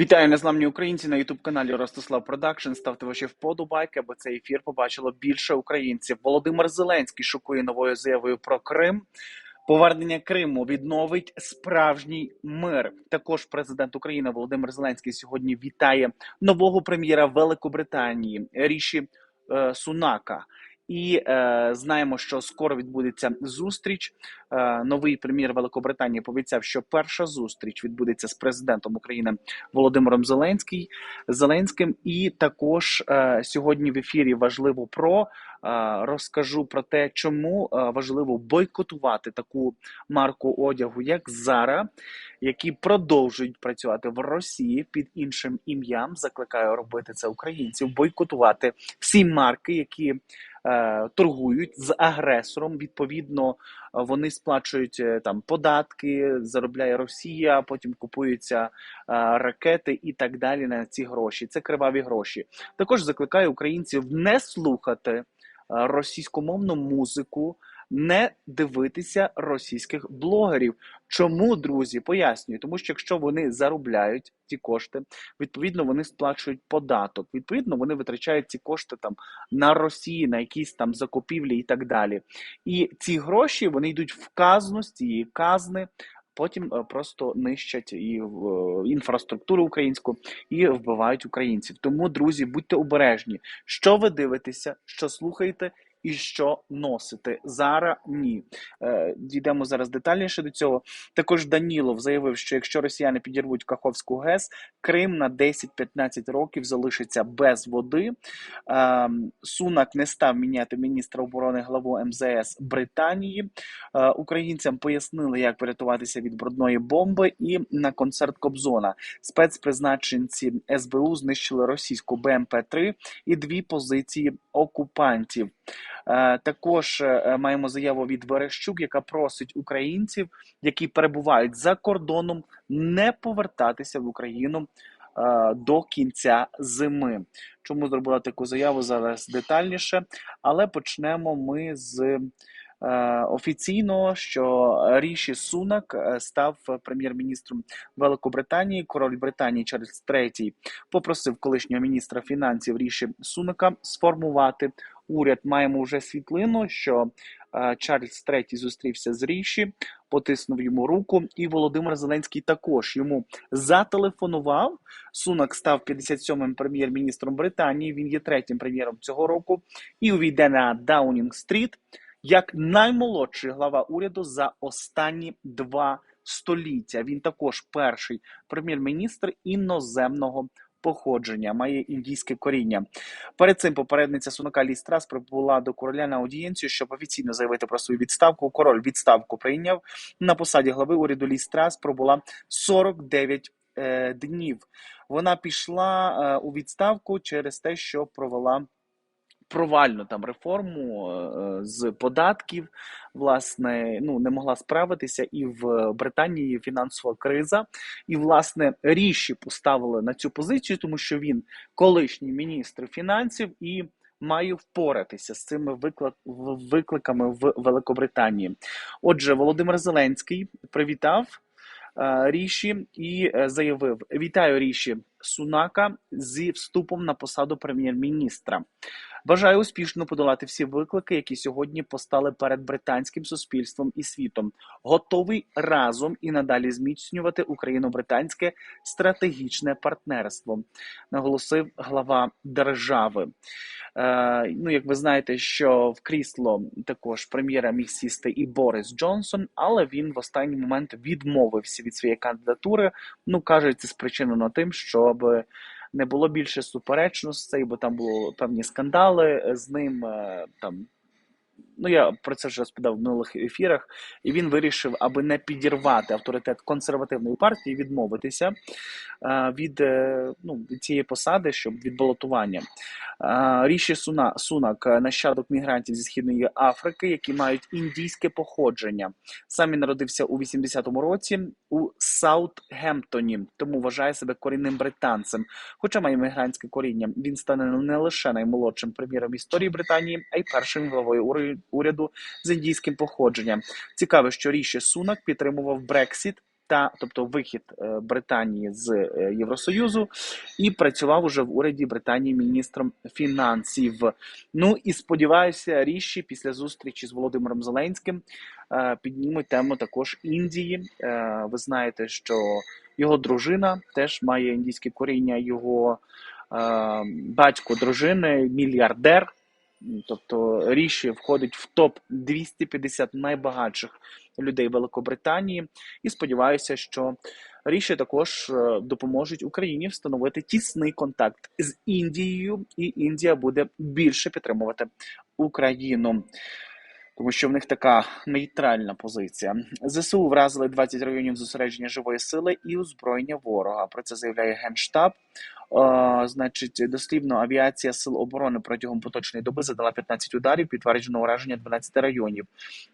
Вітаю незламні українці на ютуб каналі Ростислав Продакшн. Ставте ваші вподобайки, аби цей ефір побачило більше українців. Володимир Зеленський шокує новою заявою про Крим. Повернення Криму відновить справжній мир. Також президент України Володимир Зеленський сьогодні вітає нового прем'єра Великобританії Ріші е, Сунака. І е, знаємо, що скоро відбудеться зустріч. Е, новий прем'єр Великобританії пообіцяв, що перша зустріч відбудеться з президентом України Володимиром Зеленський Зеленським. І також е, сьогодні в ефірі важливо про е, розкажу про те, чому е, важливо бойкотувати таку марку одягу, як Зара, які продовжують працювати в Росії під іншим ім'ям. Закликаю робити це українців, бойкотувати всі марки, які торгують з агресором. Відповідно, е, вони сплачують е, там податки, заробляє Росія, потім купуються е, ракети і так далі на ці гроші. Це криваві гроші. Також закликаю українців не слухати е, російськомовну музику. Не дивитися російських блогерів. Чому, друзі, пояснюю, тому що якщо вони заробляють ці кошти, відповідно вони сплачують податок. Відповідно, вони витрачають ці кошти там на Росії, на якісь там закупівлі і так далі. І ці гроші вони йдуть в казну з цієї казни. Потім е, просто нищать і е, інфраструктуру українську і вбивають українців. Тому, друзі, будьте обережні, що ви дивитеся, що слухаєте. І що носити зараз ні. Е, Дійдемо зараз детальніше до цього. Також Данілов заявив, що якщо росіяни підірвуть Каховську ГЕС, Крим на 10-15 років залишиться без води. Е, Сунак не став міняти міністра оборони главу МЗС Британії. Е, Українцям пояснили, як врятуватися від брудної бомби. І на концерт Кобзона спецпризначенці СБУ знищили російську БМП-3 і дві позиції окупантів. Е, Також е, маємо заяву від Верещук, яка просить українців, які перебувають за кордоном, не повертатися в Україну е, до кінця зими. Чому зробила таку заяву зараз детальніше? Але почнемо ми з е, офіційно, що Ріші Сунак е, став прем'єр-міністром Великобританії. Король Британії Чарльз III попросив колишнього міністра фінансів Ріші Сунака сформувати уряд. Маємо вже світлину, що е, Чарльз III зустрівся з Ріші, потиснув йому руку, і Володимир Зеленський також йому зателефонував. Сунак став 57-м прем'єр-міністром Британії. Він є третім прем'єром цього року і увійде на Даунінг-стріт як наймолодший глава уряду за останні два століття. Він також перший прем'єр-міністр іноземного походження, має індійське коріння. Перед цим попередниця Сунака Лі Страс прибула до короля на аудієнцію, щоб офіційно заявити про свою відставку. Король відставку прийняв на посаді глави уряду Лі Страс пробула 49 е, днів. Вона пішла е, у відставку через те, що провела провальну там реформу е, з податків, власне, ну не могла справитися, і в Британії фінансова криза. І власне ріші поставили на цю позицію, тому що він колишній міністр фінансів і. Має впоратися з цими викликами в Великобританії. Отже, Володимир Зеленський привітав е, Ріші і е, заявив: Вітаю Ріші Сунака зі вступом на посаду прем'єр-міністра. Бажаю успішно подолати всі виклики, які сьогодні постали перед британським суспільством і світом. Готовий разом і надалі зміцнювати україно-британське стратегічне партнерство, наголосив глава держави. Е, ну, як ви знаєте, що в крісло також прем'єра міг сісти і Борис Джонсон, але він в останній момент відмовився від своєї кандидатури. Ну кажуть, це спричинено тим, щоб не було більше суперечностей, бо там були певні скандали з ним. е, Там ну я про це вже розповідав в минулих ефірах, і він вирішив, аби не підірвати авторитет консервативної партії, відмовитися е, від, е, ну, від цієї посади, щоб від балотування. Е, Ріші Суна Сунак, нащадок мігрантів зі східної Африки, які мають індійське походження. Сам він народився у 80-му році у Саутгемптоні, тому вважає себе корінним британцем. Хоча має мігрантське коріння, він стане не лише наймолодшим прем'єром історії Британії, а й першим главою ури- уряду з індійським походженням. Цікаво, що Ріші Сунак підтримував Брексіт. та тобто вихід е, Британії з е, Євросоюзу, і працював уже в уряді Британії міністром фінансів. Ну і сподіваюся, ріші після зустрічі з Володимиром Зеленським е, піднімуть тему також Індії. Ви знаєте, що його дружина теж має індійське коріння. Його батько дружини мільярдер. Тобто Ріші входить в топ 250 найбагатших людей Великобританії, і сподіваюся, що Ріші також е, допоможуть Україні встановити тісний контакт з Індією, і Індія буде більше підтримувати Україну. Тому що в них така нейтральна позиція. ЗСУ вразили 20 районів зосередження живої сили і озброєння ворога. Про це заявляє генштаб. Е, значить, дослівно авіація сил оборони протягом поточної доби задала 15 ударів, підтверджено ураження 12 районів,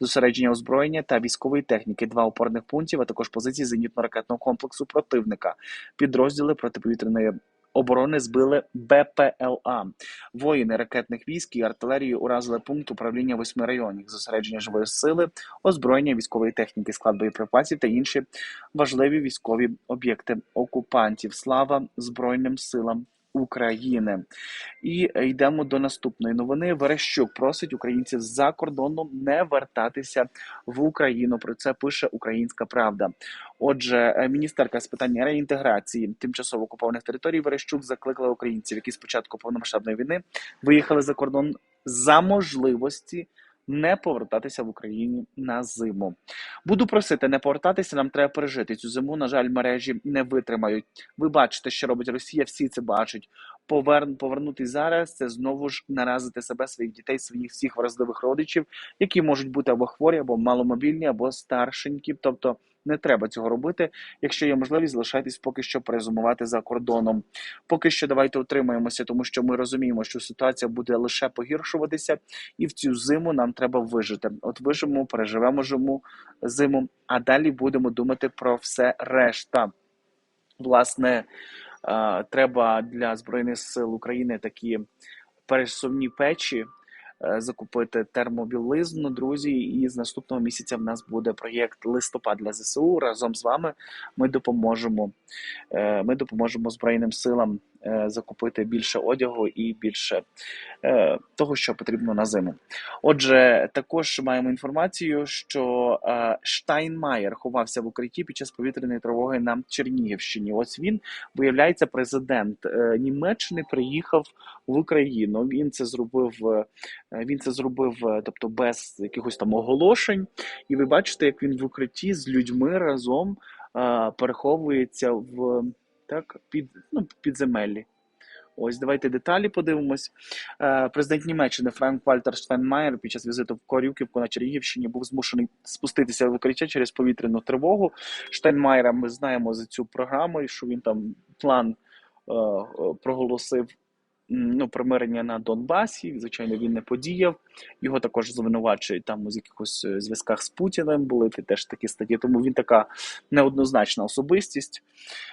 зосередження озброєння та військової техніки, два опорних пунктів, а також позиції зенітно-ракетного комплексу противника, підрозділи протиповітряної. Оборони збили БПЛА. Воїни ракетних військ і артилерії уразили пункт управління восьми районів, зосередження живої сили, озброєння військової техніки, склад боєприпасів та інші важливі військові об'єкти окупантів. Слава Збройним силам України. І йдемо до наступної новини. Верещук просить українців за кордоном не вертатися в Україну. Про це пише Українська Правда. Отже, е, міністерка з питань реінтеграції тимчасово окупованих територій Верещук закликала українців, які з початку повномасштабної війни виїхали за кордон за можливості. Не повертатися в Україні на зиму. Буду просити не повертатися. Нам треба пережити цю зиму. На жаль, мережі не витримають. Ви бачите, що робить Росія. Всі це бачать. Повер... Повернутись зараз це знову ж наразити себе, своїх дітей, своїх всіх вразливих родичів, які можуть бути або хворі, або маломобільні, або старшенькі. Тобто не треба цього робити. Якщо є можливість, залишайтесь поки що перезумувати за кордоном. Поки що давайте утримаємося, тому що ми розуміємо, що ситуація буде лише погіршуватися, і в цю зиму нам треба вижити. От вижимо, переживемо зиму, зиму, а далі будемо думати про все решта. Власне, треба для збройних сил України такі пересувні печі. е, Закупити термобілизну, друзі, і з наступного місяця в нас буде проєкт листопад для ЗСУ. Разом з вами ми допоможемо. е, Ми допоможемо збройним силам е, закупити більше одягу і більше е, того, що потрібно на зиму. Отже, також маємо інформацію, що е, Штайнмаєр ховався в укритті під час повітряної тривоги на Чернігівщині. Ось він виявляється, президент е, Німеччини приїхав в Україну. Він це зробив. е, Він це зробив, е, тобто без якихось там оголошень. І ви бачите, як він в укритті з людьми разом е, переховується в так під ну, підземеллі. Ось давайте деталі подивимось. Е, Президент Німеччини Франк Вальтер Штайнмаєр під час візиту в Корюківку на Чернігівщині був змушений спуститися в укриття через повітряну тривогу. Штайнмаєра ми знаємо за цю програму, що він там план е, проголосив ну, примирення на Донбасі. Звичайно, він не подіяв. Його також звинувачують там у якихось е, зв'язках з Путіним. Були теж такі статті. Тому він така неоднозначна особистість.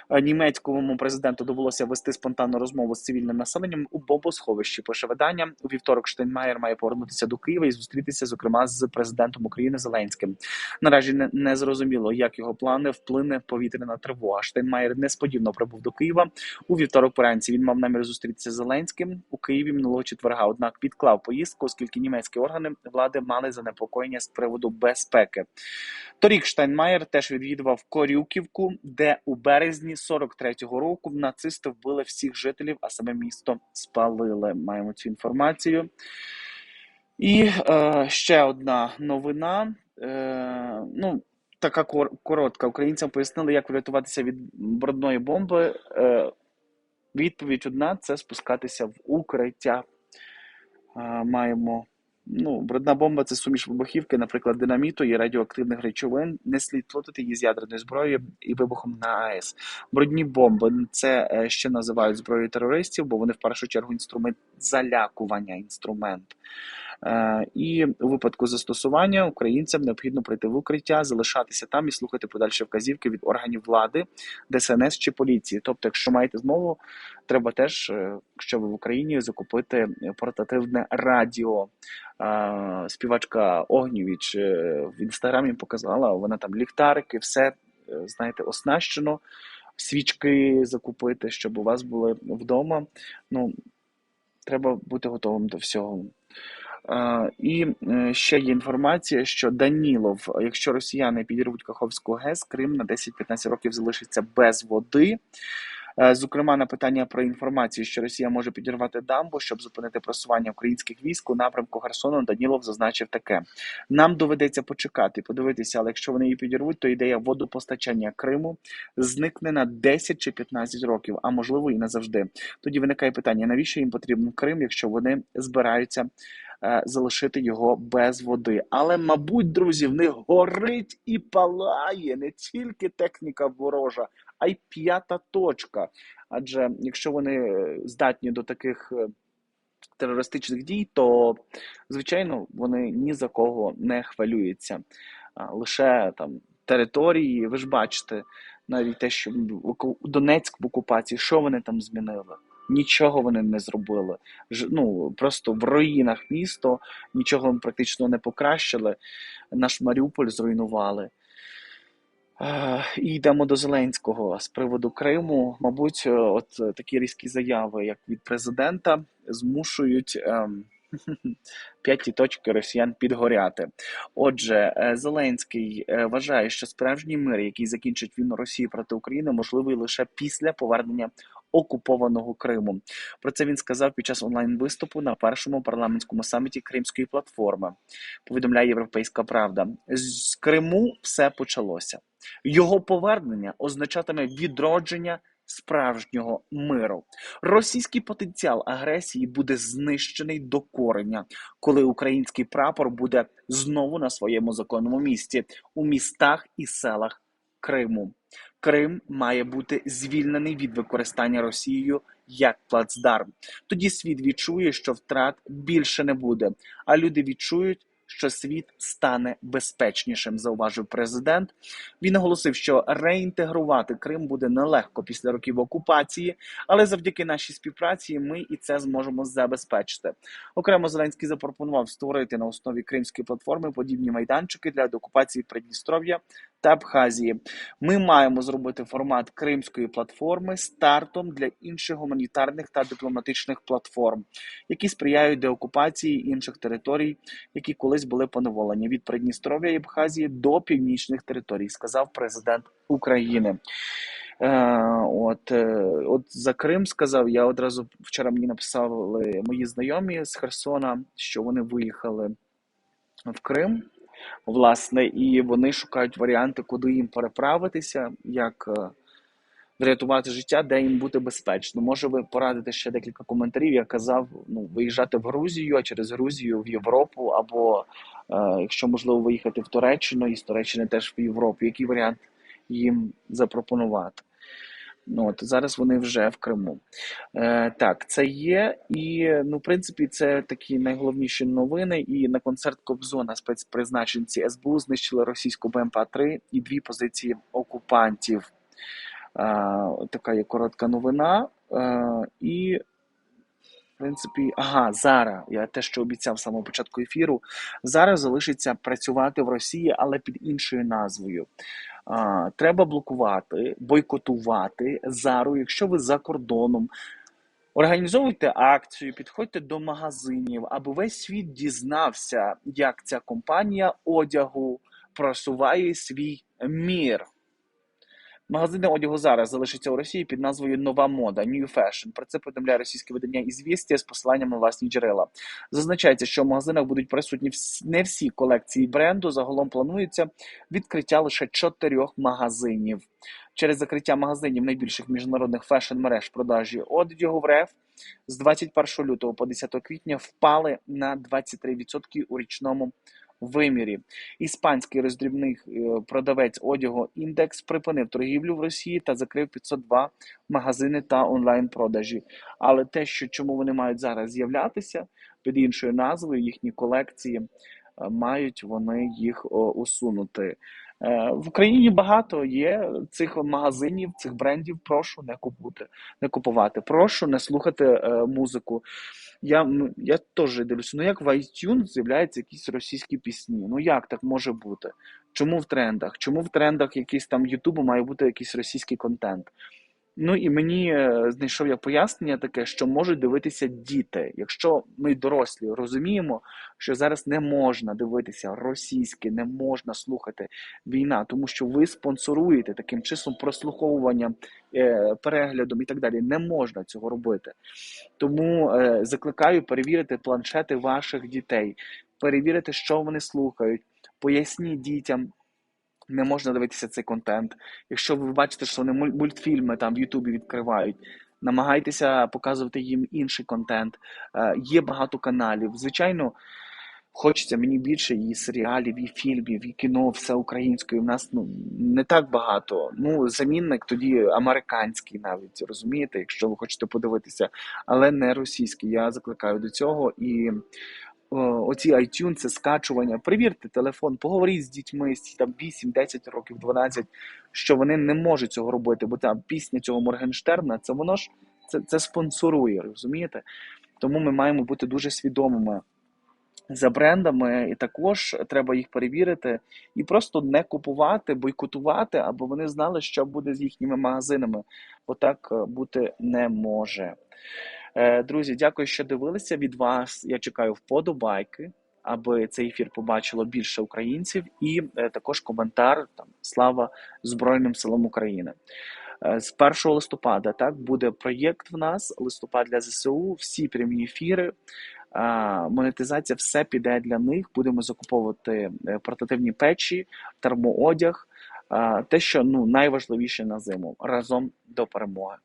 Е, Німецькому президенту довелося вести спонтанну розмову з цивільним населенням у бомбосховищі. Пише видання у вівторок. Штейнмаєр має повернутися до Києва і зустрітися, зокрема, з президентом України Зеленським. Наразі не, не зрозуміло, як його плани вплине повітряна тривога. Штейнмаєр несподівано прибув до Києва у вівторок. Вранці він мав намір зустрітися з Зеленським у Києві минулого четверга. Однак відклав поїздку, оскільки німецькі органи влади мали занепокоєння з приводу безпеки. Торік Штайнмаєр теж відвідував Корюківку, де у березні 43-го року нацисти вбили всіх жителів, а саме місто спалили. Маємо цю інформацію. І е, ще одна новина. Е, ну, така коротка. Українцям пояснили, як врятуватися від брудної бомби. Е, відповідь одна це спускатися в укриття. Маємо Ну, брудна бомба це суміш вибухівки, наприклад, динаміту і радіоактивних речовин. Не слід плутати її з ядерною зброєю і вибухом на АЕС. Брудні бомби це е, ще називають зброєю терористів, бо вони в першу чергу інструмент залякування, інструмент. Е, І у випадку застосування українцям необхідно прийти в укриття, залишатися там і слухати подальші вказівки від органів влади, ДСНС чи поліції. Тобто, якщо маєте змогу, треба теж, е, якщо ви в Україні, закупити портативне радіо. Е, Співачка Огнєвіч е, в інстаграмі показала, вона там ліхтарики, все знаєте, оснащено. Свічки закупити, щоб у вас були вдома. Ну, треба бути готовим до всього. Е, І е, ще є інформація, що Данілов, якщо росіяни підірвуть Каховську ГЕС, Крим на 10-15 років залишиться без води. Е, Зокрема, на питання про інформацію, що Росія може підірвати дамбу, щоб зупинити просування українських військ у напрямку Херсону, Данілов зазначив таке: нам доведеться почекати, подивитися, але якщо вони її підірвуть, то ідея водопостачання Криму зникне на 10 чи 15 років, а можливо і назавжди. Тоді виникає питання: навіщо їм потрібен Крим, якщо вони збираються залишити його без води? Але, мабуть, друзі, в них горить і палає не тільки техніка ворожа, а й п'ята точка. Адже якщо вони е, здатні до таких е, терористичних дій, то звичайно вони ні за кого не хвилюються. Лише там території, ви ж бачите, навіть те, що Донецьк в окупації, що вони там змінили? Нічого вони не зробили. Ж- Ну просто в руїнах місто, нічого практично не покращили. Наш Маріуполь зруйнували. Е, І йдемо до Зеленського з приводу Криму. Мабуть, е, от е, такі різкі заяви, як від президента, змушують ем, п'яті точки росіян підгоряти. Отже, Зеленський вважає, що справжній мир, який закінчить війну Росії проти України, можливий лише після повернення окупованого Криму. Про це він сказав під час онлайн виступу на першому парламентському саміті Кримської платформи. Повідомляє Європейська Правда. З Криму все почалося. Його повернення означатиме відродження справжнього миру. Російський потенціал агресії буде знищений до кореня, коли український прапор буде знову на своєму законному місці у містах і селах Криму. Крим має бути звільнений від використання Росією як плацдарм. Тоді світ відчує, що втрат більше не буде, а люди відчують, що світ стане безпечнішим, зауважив президент. Він наголосив, що реінтегрувати Крим буде нелегко після років окупації, але завдяки нашій співпраці ми і це зможемо забезпечити. Окремо Зеленський запропонував створити на основі кримської платформи подібні майданчики для деокупації Придністров'я та Абхазії. Ми маємо зробити формат кримської платформи стартом для інших гуманітарних та дипломатичних платформ, які сприяють деокупації інших територій, які колись були поневолені від Придністров'я і Абхазії до північних територій, сказав президент України. Е, от, е, от за Крим сказав, я одразу вчора мені написали мої знайомі з Херсона, що вони виїхали в Крим, власне, і вони шукають варіанти, куди їм переправитися, як е, врятувати життя, де їм бути безпечно. Може, ви порадите ще декілька коментарів. Я казав, ну, виїжджати в Грузію, а через Грузію в Європу, або е, якщо можливо виїхати в Туреччину і з Туреччини теж в Європу. Який варіант їм запропонувати? Ну, от зараз вони вже в Криму. Е, так, це є, і ну, в принципі, це такі найголовніші новини. І на концерт Кобзона спецпризначенці СБУ знищили російську БМП-3 і дві позиції окупантів. Е, така є коротка новина. Е, і, в принципі, ага, зараз я те, що обіцяв з самого початку ефіру, зараз залишиться працювати в Росії, але під іншою назвою. А, треба блокувати, бойкотувати зару, якщо ви за кордоном. Організовуйте акцію, підходьте до магазинів, аби весь світ дізнався, як ця компанія одягу просуває свій мір. Магазини одягу зараз залишаться у Росії під назвою Нова мода New Fashion. Про це повідомляє російське видання «Ізвістія» з посиланням на власні джерела. Зазначається, що в магазинах будуть присутні не всі колекції бренду. Загалом планується відкриття лише чотирьох магазинів. Через закриття магазинів найбільших міжнародних фешн-мереж продажі одягу в РФ з 21 лютого по 10 квітня впали на 23% у річному вимірі. Іспанський роздрібний е, продавець одягу індекс припинив торгівлю в Росії та закрив 502 магазини та онлайн-продажі. Але те, що чому вони мають зараз з'являтися під іншою назвою, їхні колекції е, мають вони їх усунути. Е, В Україні багато є цих магазинів, цих брендів. Прошу не купути, не купувати. Прошу не слухати е, музику. Я, я теж дивлюся, ну як в iTunes з'являються якісь російські пісні? Ну як так може бути? Чому в трендах? Чому в трендах якісь там Ютубу має бути якийсь російський контент? Ну і мені е, знайшов я пояснення таке, що можуть дивитися діти. Якщо ми дорослі розуміємо, що зараз не можна дивитися російське, не можна слухати війна, тому що ви спонсоруєте таким числом прослуховуванням, е, переглядом і так далі. Не можна цього робити. Тому е, закликаю перевірити планшети ваших дітей, перевірити, що вони слухають, поясніть дітям. Не можна дивитися цей контент. Якщо ви бачите, що вони муль- мультфільми там в Ютубі відкривають, намагайтеся показувати їм інший контент. Е, є багато каналів. Звичайно, хочеться мені більше і серіалів, і фільмів, і кіно, все українською. У нас ну не так багато. Ну, замінник тоді американський навіть розумієте, якщо ви хочете подивитися, але не російський. Я закликаю до цього і. О, Оці iTunes, це скачування. Перевірте телефон, поговоріть з дітьми там 8, 10 років, 12, що вони не можуть цього робити, бо та пісня цього Моргенштерна, це воно ж це, це спонсорує, розумієте? Тому ми маємо бути дуже свідомими за брендами, і також треба їх перевірити і просто не купувати, бойкотувати, аби вони знали, що буде з їхніми магазинами. Бо так е, бути не може. Е, Друзі, дякую, що дивилися. Від вас я чекаю вподобайки, аби цей ефір побачило більше українців, і е, також коментар там слава Збройним силам України. Е, З 1 листопада так буде проєкт в нас листопад для ЗСУ. Всі прямі ефіри. Монетизація все піде для них. Будемо закуповувати портативні печі, термоодяг, те, що ну найважливіше на зиму разом до перемоги.